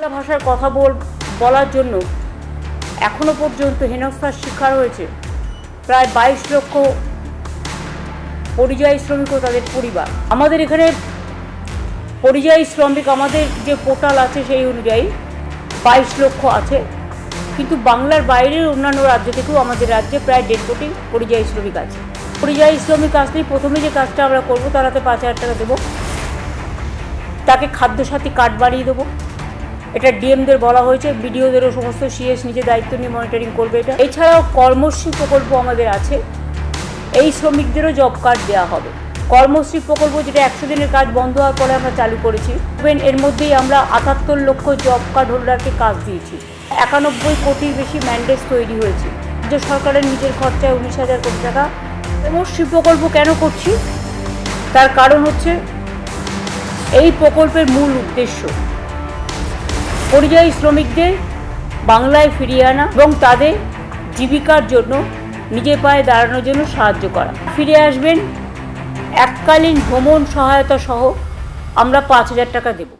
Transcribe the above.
বাংলা ভাষার কথা বল, বলার জন্য এখনও পর্যন্ত হেনস্থার শিকার হয়েছে। প্রায় বাইশ লক্ষ পরিযায়ী শ্রমিক ও তাদের পরিবার। আমাদের এখানে পরিযায়ী শ্রমিক, আমাদের যে পোর্টাল আছে সেই অনুযায়ী বাইশ লক্ষ আছে। কিন্তু বাংলার বাইরের অন্যান্য রাজ্য থেকেও আমাদের রাজ্যে প্রায় দেড় কোটি পরিযায়ী শ্রমিক আছে। পরিযায়ী শ্রমিক আসলেই প্রথমে যে কাজটা আমরা করব তারাতে পাঁচ হাজার টাকা দেবো। তাকে খাদ্যসাথী কার্ড বানিয়ে দেবো। এটা ডিএমদের বলা হয়েছে, বিডিওদেরও সমস্ত সিএস নিজে দায়িত্ব নিয়ে মনিটরিং করবে এটা। এছাড়াও কর্মশ্রী প্রকল্প আমাদের আছে, এই শ্রমিকদেরও জব কার্ড দেওয়া হবে। কর্মশ্রী প্রকল্প যেটা একশো দিনের কাজ বন্ধ হওয়ার পরে আমরা চালু করেছি এর মধ্যেই আমরা আটাত্তর লক্ষ জব কার্ড হোল্ডারকে কাজ দিয়েছি। একানব্বই কোটির বেশি ম্যান্ডেট তৈরি হয়েছে। রাজ্য সরকারের নিজের খরচায় উনিশ হাজার কোটি টাকা। কর্মশ্রী প্রকল্প কেন করছি? তার কারণ হচ্ছে, এই প্রকল্পের মূল উদ্দেশ্য। পরিযায়ী শ্রমিকদের বাংলায় ফিরিয়ে আনা এবং তাদের জীবিকার জন্য নিজে পায়ে দাঁড়ানোর জন্য সাহায্য করা। ফিরে আসবেন, এককালীন ভ্রমণ সহায়তা সহ আমরা পাঁচ হাজার টাকা দেব।